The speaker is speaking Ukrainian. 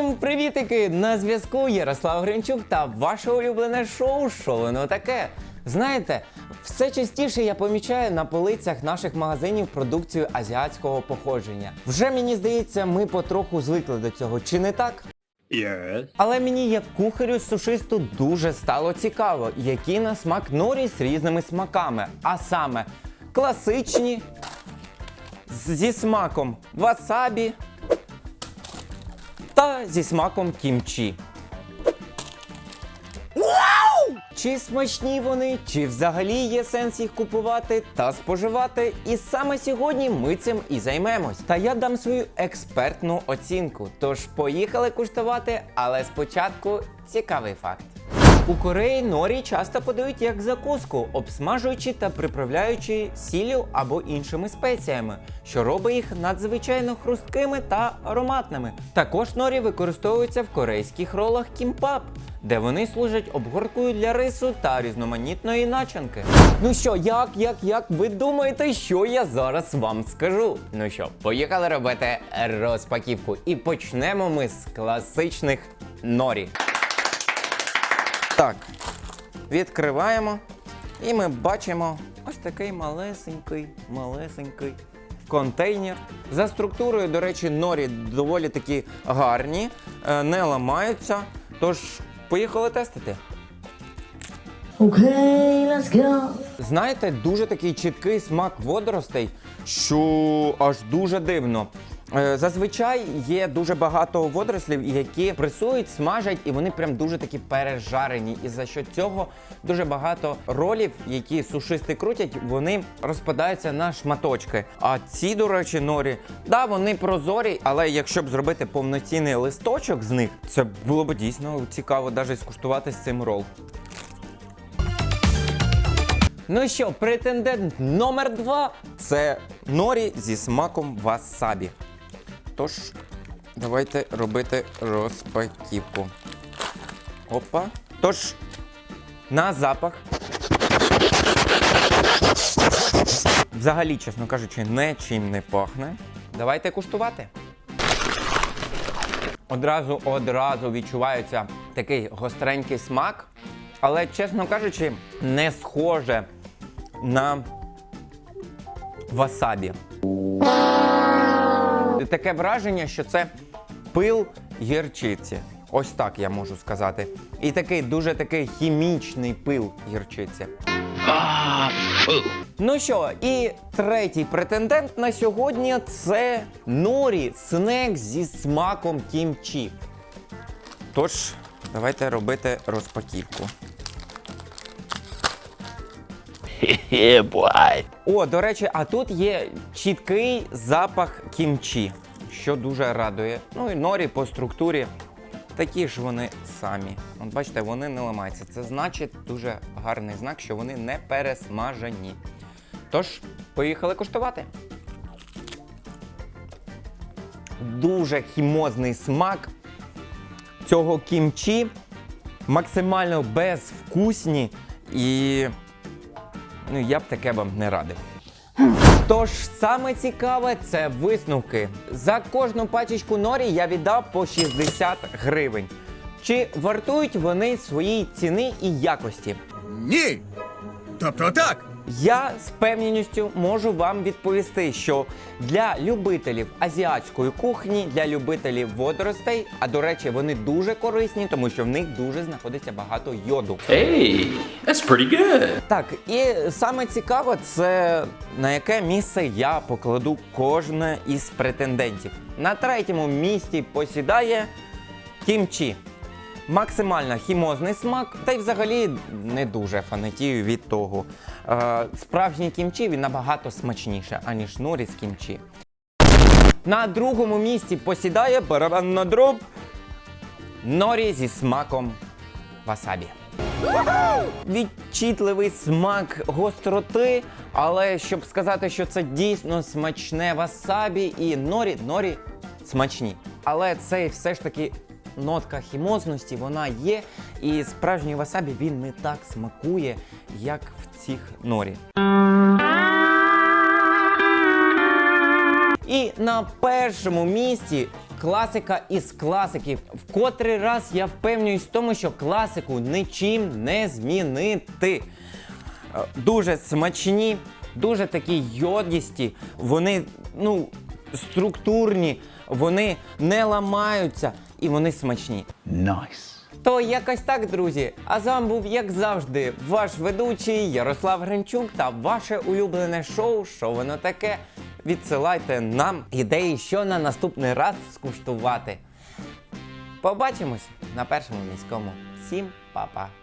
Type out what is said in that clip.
Привітики! На зв'язку Ярослав Гринчук та ваше улюблене шоу «Що воно таке. Знаєте, все частіше я помічаю на полицях наших магазинів продукцію азіатського походження. Вже мені здається, ми потроху звикли до цього, чи не так? Yes. Але мені, як кухарю сушисту, дуже стало цікаво, які на смак норі з різними смаками. А саме класичні зі смаком васабі та зі смаком кімчі. Вау! Чи смачні вони, чи взагалі є сенс їх купувати та споживати? І саме сьогодні ми цим і займемось. Та я дам свою експертну оцінку. Тож поїхали куштувати, але спочатку цікавий факт. У Кореї норі часто подають як закуску, обсмажуючи та приправляючи сіллю або іншими спеціями, що робить їх надзвичайно хрусткими та ароматними. Також норі використовуються в корейських ролах кімпап, де вони служать обгорткою для рису та різноманітної начинки. Ну що, як, як, як ви думаєте, що я зараз вам скажу? Ну що, поїхали робити розпаківку. І почнемо ми з класичних норі. Так, відкриваємо. І ми бачимо ось такий малесенький, малесенький контейнер. За структурою, до речі, норі доволі такі гарні, е, не ламаються. Тож, поїхали тестити. Okay, let's go. Знаєте, дуже такий чіткий смак водоростей, що аж дуже дивно. Е, Зазвичай є дуже багато водорослів, які пресують, смажать, і вони прям дуже такі пережарені. І за що цього дуже багато ролів, які сушисти крутять, вони розпадаються на шматочки. А ці, до речі, норі, да, вони прозорі, але якщо б зробити повноцінний листочок з них, це було б дійсно цікаво навіть скуштувати з цим рол. Ну що, претендент номер два це норі зі смаком васабі. Тож, давайте робити розпаківку. Опа. Тож, на запах. Взагалі, чесно кажучи, нічим не пахне. Давайте куштувати. Одразу одразу відчувається такий гостренький смак, але, чесно кажучи, не схоже на васабі. Таке враження, що це пил гірчиці. Ось так я можу сказати. І такий дуже такий хімічний пил гірчиці. Ну що, і третій претендент на сьогодні це норі снек зі смаком кімчі. Тож, давайте робити розпаківку. Yeah, boy. О, до речі, а тут є чіткий запах кімчі, що дуже радує. Ну і норі по структурі такі ж вони самі. От бачите, вони не ламаються. Це значить дуже гарний знак, що вони не пересмажені. Тож, поїхали куштувати. Дуже хімозний смак цього кімчі, максимально безвкусні і ну я б таке вам не радив. Тож саме цікаве це висновки. За кожну пачечку норі я віддав по 60 гривень. Чи вартують вони своєї ціни і якості? Ні. Тобто так. Я з певністю можу вам відповісти, що для любителів азіатської кухні, для любителів водоростей, а до речі, вони дуже корисні, тому що в них дуже знаходиться багато йоду. Hey, that's pretty good. Так, і саме цікаво, це на яке місце я покладу кожне із претендентів. На третьому місці посідає кімчі. Максимально хімозний смак, та й взагалі не дуже фанатію від того. Е, справжній кімчі він набагато смачніше, аніж норі з кімчі. На другому місці посідає барабан дроб норі зі смаком васабі відчітливий смак гостроти, але щоб сказати, що це дійсно смачне васабі і норі, норі смачні. Але це все ж таки нотка хімозності, вона є, і справжній васабі він не так смакує, як в цих норі. І на першому місці класика із класиків. В котрий раз я впевнююсь в тому, що класику нічим не змінити. Е, Дуже смачні, дуже такі йодісті, вони ну, структурні, вони не ламаються і вони смачні. Nice. То якось так, друзі. А з вами був, як завжди, ваш ведучий Ярослав Гринчук та ваше улюблене шоу Що воно таке. Відсилайте нам ідеї, що на наступний раз скуштувати. Побачимось на першому міському. Всім па-па!